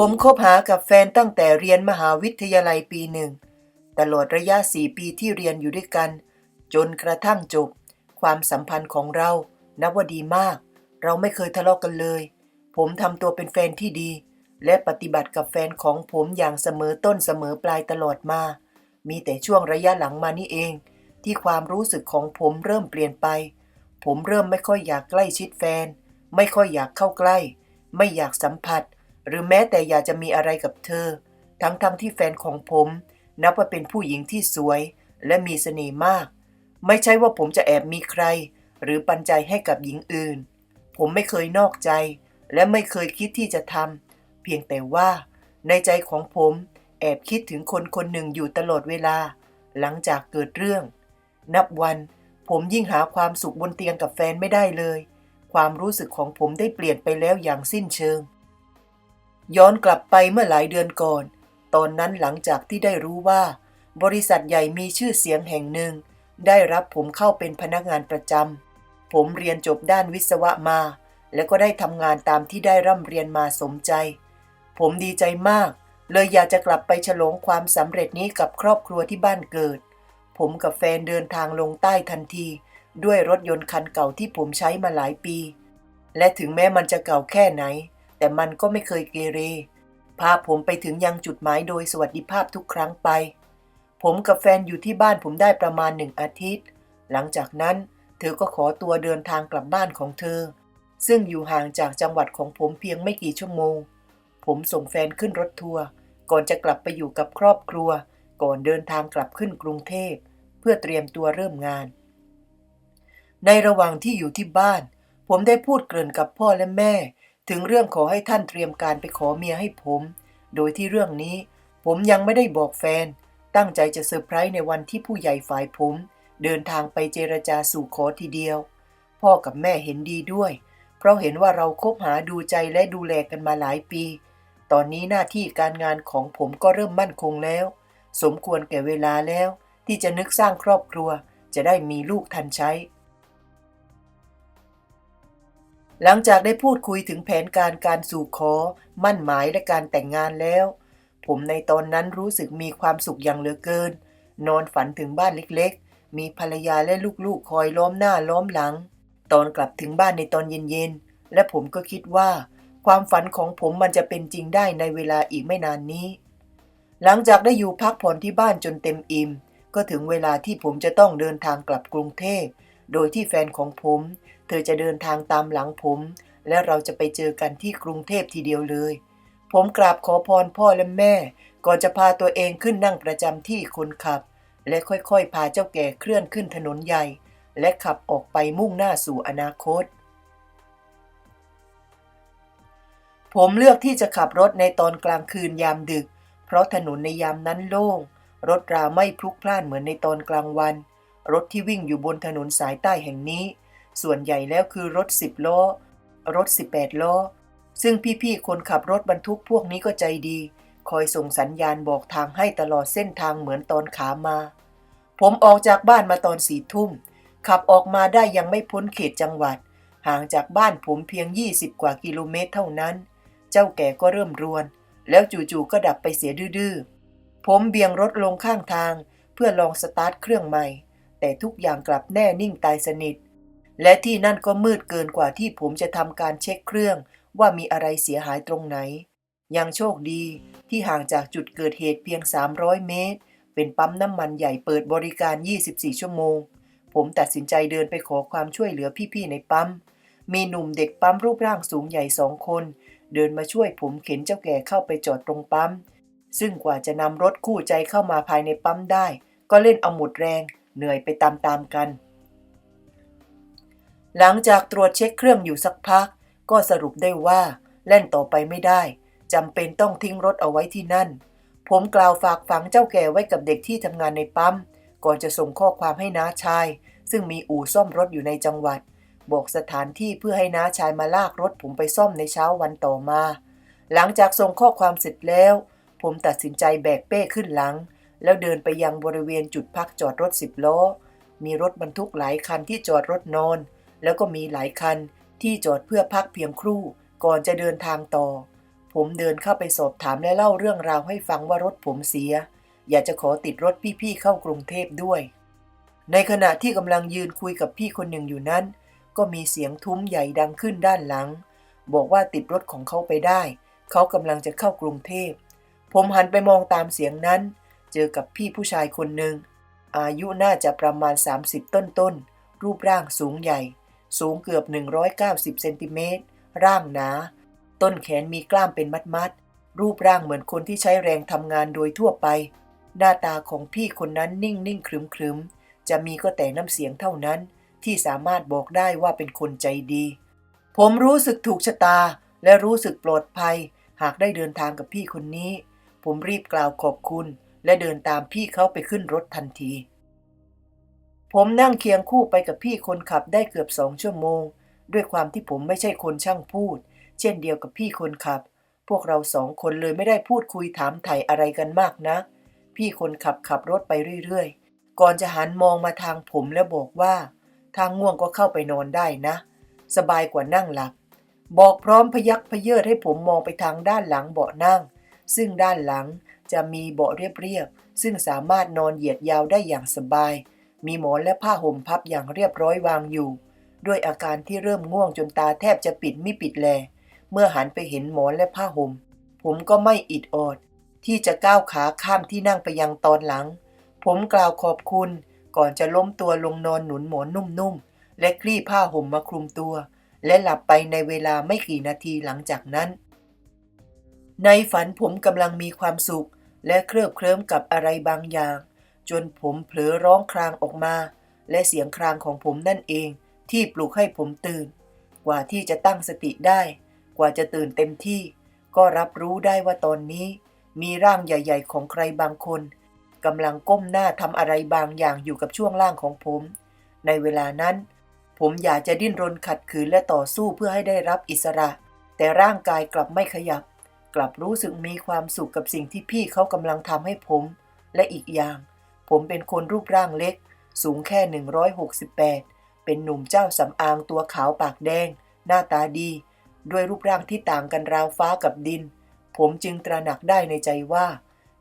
ผมคบหากับแฟนตั้งแต่เรียนมหาวิทยาลัยปีหนึ่ง ตลอดระยะสี่ปีที่เรียนอยู่ด้วยกัน จนกระทั่งจบ ความสัมพันธ์ของเรานับว่าดีมาก เราไม่เคยทะเลาะกันเลย ผมทำตัวเป็นแฟนที่ดี และปฏิบัติกับแฟนของผมอย่างเสมอต้นเสมอปลายตลอดมา มีแต่ช่วงระยะหลังมานี่เอง ที่ความรู้สึกของผมเริ่มเปลี่ยนไป ผมเริ่มไม่ค่อยอยากใกล้ชิดแฟน ไม่ค่อยอยากเข้าใกล้ ไม่อยากสัมผัส หรือแม้แต่อยากจะมีอะไรกับเธอ ทั้งๆทที่แฟนของผม นับว่าเป็นผู้หญิงที่สวยและมีเสน่ห์มาก ไม่ใช่ว่าผมจะแอบมีใคร หรือปันใจให้กับหญิงอื่น ผมไม่เคยนอกใจ และไม่เคยคิดที่จะทำเพียงแต่ว่า ในใจของผมแอบคิดถึงคนคนหนึ่งอยู่ตลอดเวลา หลังจากเกิดเรื่อง นับวันผมยิ่งหาความสุขบนเตียงกับแฟนไม่ได้เลย ความรู้สึกของผมได้เปลี่ยนไปแล้วอย่างสิ้นเชิง ย้อนกลับไปเมื่อหลายเดือนก่อน ตอนนั้นหลังจากที่ได้รู้ว่า บริษัทใหญ่มีชื่อเสียงแห่งหนึ่ง ได้รับผมเข้าเป็นพนักงานประจำ ผมเรียนจบด้านวิศวะมา แล้วก็ได้ทำงานตามที่ได้ร่ำเรียนมาสมใจ ผมดีใจมาก เลยอยากจะกลับไปฉลองความสำเร็จนี้กับครอบครัวที่บ้านเกิด ผมกับแฟนเดินทางลงใต้ทันที ด้วยรถยนต์คันเก่าที่ผมใช้มาหลายปี และถึงแม้มันจะเก่าแค่ไหน แต่มันก็ไม่เคยเกเร พาผมไปถึงยังจุดหมายโดยสวัสดิภาพทุกครั้งไป ผมกับแฟนอยู่ที่บ้านผมได้ประมาณหนึ่งอาทิตย์ หลังจากนั้น เธอก็ขอตัวเดินทางกลับบ้านของเธอ ซึ่งอยู่ห่างจากจังหวัดของผมเพียงไม่กี่ชั่วโมง ผมส่งแฟนขึ้นรถทัวร์ก่อนจะกลับไปอยู่กับครอบครัว ก่อนเดินทางกลับขึ้นกรุงเทพ เพื่อเตรียมตัวเริ่มงาน ในระหว่างที่อยู่ที่บ้าน ผมได้พูดเกริ่นกับพ่อและแม่ ถึงเรื่องขอให้ท่านเตรียมการไปขอเมียให้ผม โดยที่เรื่องนี้ ผมยังไม่ได้บอกแฟน ตั้งใจจะเซอร์ไพรส์ในวันที่ผู้ใหญ่ฝ่ายผม เดินทางไปเจรจาสู่ขอทีเดียว พ่อกับแม่เห็นดีด้วย เพราะเห็นว่าเราคบหาดูใจและดูแลกันมาหลายปี ตอนนี้หน้าที่การงานของผมก็เริ่มมั่นคงแล้ว สมควรแก่เวลาแล้ว ที่จะนึกสร้างครอบครัว จะได้มีลูกทันใช้ หลังจากได้พูดคุยถึงแผนการการสู่ขอ มั่นหมายและการแต่งงานแล้ว ผมในตอนนั้นรู้สึกมีความสุขอย่างเหลือเกิน นอนฝันถึงบ้านเล็กๆ มีภรรยาและลูกๆ คอยล้อมหน้าล้อมหลัง ตอนกลับถึงบ้านในตอนเย็นๆ และผมก็คิดว่า ความฝันของผมมันจะเป็นจริงได้ในเวลาอีกไม่นานนี้ หลังจากได้อยู่พักผ่อนที่บ้านจนเต็มอิ่ม ก็ถึงเวลาที่ผมจะต้องเดินทางกลับกรุงเทพ โดยที่แฟนของผม เธอจะเดินทางตามหลังผม และเราจะไปเจอกันที่กรุงเทพทีเดียวเลย ผมกราบขอพรพ่อและแม่ ก่อนจะพาตัวเองขึ้นนั่งประจำที่คนขับ และค่อยๆ พาเจ้าแก่เคลื่อนขึ้นถนนใหญ่ และขับออกไปมุ่งหน้าสู่อนาคต ผมเลือกที่จะขับรถในตอนกลางคืนยามดึก เพราะถนนในยามนั้นโล่ง รถราไม่พลุกพล่านเหมือนในตอนกลางวัน รถที่วิ่งอยู่บนถนนสายใต้แห่งนี้ ส่วนใหญ่แล้วคือรถ 10 ล้อ รถ 18 ล้อ ซึ่งพี่ๆ คนขับรถบรรทุกพวกนี้ก็ใจดี คอยส่งสัญญาณบอกทางให้ตลอดเส้นทางเหมือนตอนขามา ผมออกจากบ้านมาตอนสี่ทุ่ม ขับออกมาได้ยังไม่พ้นเขตจังหวัด ห่างจากบ้านผมเพียง 20 กว่ากิโลเมตรเท่านั้น เจ้าแก่ก็เริ่มรวน แล้วจู่ๆก็ดับไปเสียดื้อๆ ผมเบี่ยงรถลงข้างทาง เพื่อลองสตาร์ทเครื่องใหม่ แต่ทุกอย่างกลับแน่นิ่งตายสนิท และที่นั่นก็มืดเกินกว่าที่ผมจะทำการเช็คเครื่อง ว่ามีอะไรเสียหายตรงไหน ยังโชคดีที่ห่างจากจุดเกิดเหตุเพียง 300 เมตร เป็นปั๊มน้ำมันใหญ่เปิดบริการ 24 ชั่วโมง ผมตัดสินใจเดินไปขอความช่วยเหลือพี่ๆในปั๊ม มีหนุ่มเด็กปั๊มรูปร่างสูงใหญ่สองคน เดินมาช่วยผมเข็นเจ้าแก่เข้าไปจอดตรงปั๊ม ซึ่งกว่าจะนำรถคู่ใจเข้ามาภายในปั๊มได้ ก็เล่นเอาหมดแรง เหนื่อยไปตามๆกัน หลังจากตรวจเช็คเครื่องอยู่สักพัก ก็สรุปได้ว่าเล่นต่อไปไม่ได้จำเป็นต้องทิ้งรถเอาไว้ที่นั่น ผมกล่าวฝากฝังเจ้าแก่ไว้กับเด็กที่ทำงานในปั๊ม ก่อนจะส่งข้อความให้น้าชาย ซึ่งมีอู่ซ่อมรถอยู่ในจังหวัด บอกสถานที่เพื่อให้น้าชายมาลากรถผมไปซ่อมในเช้าวันต่อมา หลังจากส่งข้อความเสร็จแล้ว ผมตัดสินใจแบกเป้ขึ้นหลัง แล้วเดินไปยังบริเวณจุดพักจอดรถสิบล้อ มีรถบรรทุกหลายคันที่จอดรถนอน แล้วก็มีหลายคันที่จอดเพื่อพักเพียงครู่ก่อนจะเดินทางต่อ ผมเดินเข้าไปสอบถามและเล่าเรื่องราวให้ฟังว่ารถผมเสีย อยากจะขอติดรถพี่ๆเข้ากรุงเทพด้วย ในขณะที่กำลังยืนคุยกับพี่คนหนึ่งอยู่นั้น ก็มีเสียงทุ้มใหญ่ดังขึ้นด้านหลัง บอกว่าติดรถของเขาไปได้ เขากำลังจะเข้ากรุงเทพ ผมหันไปมองตามเสียงนั้น เจอกับพี่ผู้ชายคนหนึ่งอายุน่าจะประมาณ 30 ต้นๆรูปร่างสูงใหญ่ สูงเกือบ 190 เซนติเมตร ร่างหนา ต้นแขนมีกล้ามเป็นมัดๆ รูปร่างเหมือนคนที่ใช้แรงทำงานโดยทั่วไป หน้าตาของพี่คนนั้นนิ่งนิ่งครึมครึมจะมีก็แต่น้ำเสียงเท่านั้น ที่สามารถบอกได้ว่าเป็นคนใจดี ผมรู้สึกถูกชะตา และรู้สึกปลอดภัย หากได้เดินทางกับพี่คนนี้ ผมรีบกล่าวขอบคุณ และเดินตามพี่เขาไปขึ้นรถทันที ผมนั่งเคียงคู่ไปกับพี่คนขับได้เกือบสองชั่วโมง ด้วยความที่ผมไม่ใช่คนช่างพูด เช่นเดียวกับพี่คนขับ พวกเราสองคนเลยไม่ได้พูดคุยถามไถ่อะไรกันมากนะพี่คนขับขับรถไปเรื่อยๆ ก่อนจะหันมองมาทางผมแล้วบอกว่า ทางง่วงก็เข้าไปนอนได้นะ สบายกว่านั่งหลับ บอกพร้อมพยักพเยิดให้ผมมองไปทางด้านหลังเบาะนั่ง ซึ่งด้านหลังจะมีเบาะเรียบๆ ซึ่งสามารถนอนเหยียดยาวได้อย่างสบาย มีหมอนและผ้าห่มพับอย่างเรียบร้อยวางอยู่ ด้วยอาการที่เริ่มง่วงจนตาแทบจะปิดไม่ปิดแล เมื่อหันไปเห็นหมอนและผ้าห่ม ผมก็ไม่อิดออด ที่จะก้าวขาข้ามที่นั่งไปยังตอนหลัง ผมกล่าวขอบคุณก่อนจะล้มตัวลงนอนหนุนหมอนนุ่มๆ และคลี่ผ้าห่มมาคลุมตัว และหลับไปในเวลาไม่กี่นาทีหลังจากนั้น ในฝันผมกำลังมีความสุข และเคลิบเคลิ้มกับอะไรบางอย่าง จนผมเผลอร้องครางออกมา และเสียงครางของผมนั่นเองที่ปลุกให้ผมตื่น กว่าที่จะตั้งสติได้ กว่าจะตื่นเต็มที่ ก็รับรู้ได้ว่าตอนนี้ มีร่างใหญ่ ๆ ของใครบางคนกำลังก้มหน้าทำอะไรบางอย่างอยู่กับช่วงล่างของผม ในเวลานั้น ผมอยากจะดิ้นรนขัดขืนและต่อสู้เพื่อให้ได้รับอิสระ แต่ร่างกายกลับไม่ขยับ กลับรู้สึกมีความสุขกับสิ่งที่พี่เขากำลังทำให้ผม และอีกอย่าง ผมเป็นคนรูปร่างเล็ก สูงแค่ 168 เป็นหนุ่มเจ้าสำอางตัวขาวปากแดง หน้าตาดี ด้วยรูปร่างที่ต่างกันราวฟ้ากับดิน ผมจึงตระหนักได้ในใจว่า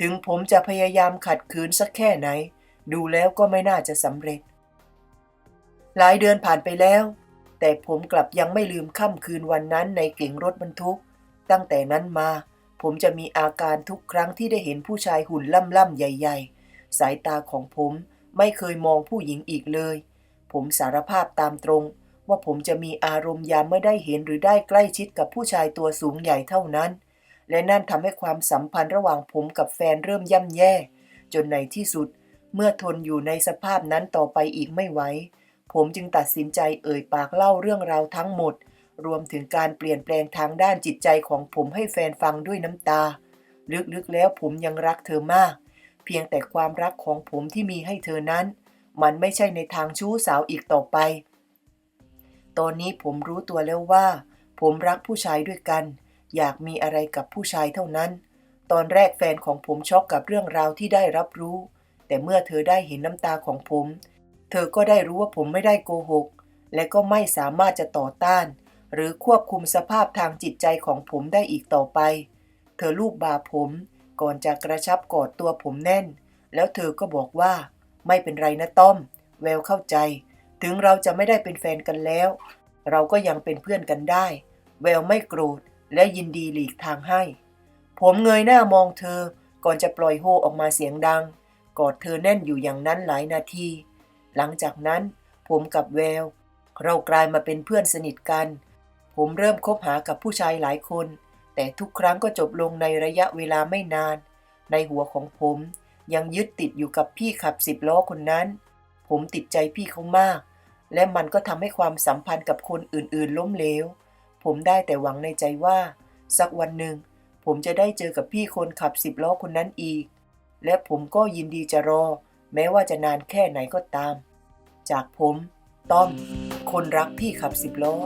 ถึงผมจะพยายามขัดขืนสักแค่ไหน ดูแล้วก็ไม่น่าจะสำเร็จ หลายเดือนผ่านไปแล้ว แต่ผมกลับยังไม่ลืมค่ำคืนวันนั้นในเก๋งรถบรรทุก ตั้งแต่นั้นมาผมจะมีอาการทุกครั้งที่ได้เห็นผู้ชายหุ่นล่ำๆใหญ่ ๆ สายตาของผมไม่เคยมองผู้หญิงอีกเลย ผมสารภาพตามตรง ว่าผมจะมีอารมณ์ยามเมื่อได้เห็นหรือได้ใกล้ชิดกับผู้ชายตัวสูงใหญ่เท่านั้น และนั่นทำให้ความสัมพันธ์ระหว่างผมกับแฟนเริ่มย่ำแย่ จนในที่สุด เมื่อทนอยู่ในสภาพนั้นต่อไปอีกไม่ไหวผมจึงตัดสินใจเอ่ยปากเล่าเรื่องราวทั้งหมด รวมถึงการเปลี่ยนแปลงทางด้านจิตใจของผมให้แฟนฟังด้วยน้ำตา ลึกๆแล้วผมยังรักเธอมาก พียงแต่ความรักของผมที่มีให้เธอนั้น มันไม่ใช่ในทางชู้สาวอีกต่อไป ตอนนี้ผมรู้ตัวแล้วว่า ผมรักผู้ชายด้วยกัน อยากมีอะไรกับผู้ชายเท่านั้น ตอนแรกแฟนของผมช็อกกับเรื่องราวที่ได้รับรู้ แต่เมื่อเธอได้เห็นน้ำตาของผม เธอก็ได้รู้ว่าผมไม่ได้โกหก และก็ไม่สามารถจะต่อต้าน หรือควบคุมสภาพทางจิตใจของผมได้อีกต่อไป เธอลูบบ่าผม ก่อนจะกระชับกอดตัวผมแน่น แล้วเธอก็บอกว่า ไม่เป็นไรนะต้อม แววเข้าใจ ถึงเราจะไม่ได้เป็นแฟนกันแล้ว เราก็ยังเป็นเพื่อนกันได้ แววไม่โกรธและยินดีหลีกทางให้ ผมเงยหน้ามองเธอ ก่อนจะปล่อยโฮออกมาเสียงดัง กอดเธอแน่นอยู่อย่างนั้นหลายนาที หลังจากนั้น ผมกับแวว เรากลายมาเป็นเพื่อนสนิทกัน ผมเริ่มคบหากับผู้ชายหลายคน แต่ทุกครั้งก็จบลงในระยะเวลาไม่นาน ในหัวของผมยังยึดติดอยู่กับพี่ขับสิบล้อคนนั้น ผมติดใจพี่เขามาก และมันก็ทำให้ความสัมพันธ์กับคนอื่นๆ ล้มเหลว ผมได้แต่หวังในใจว่า สักวันหนึ่ง ผมจะได้เจอกับพี่คนขับสิบล้อคนนั้นอีก และผมก็ยินดีจะรอ แม้ว่าจะนานแค่ไหนก็ตาม จากผม ต้อม คนรักพี่ขับสิบล้อ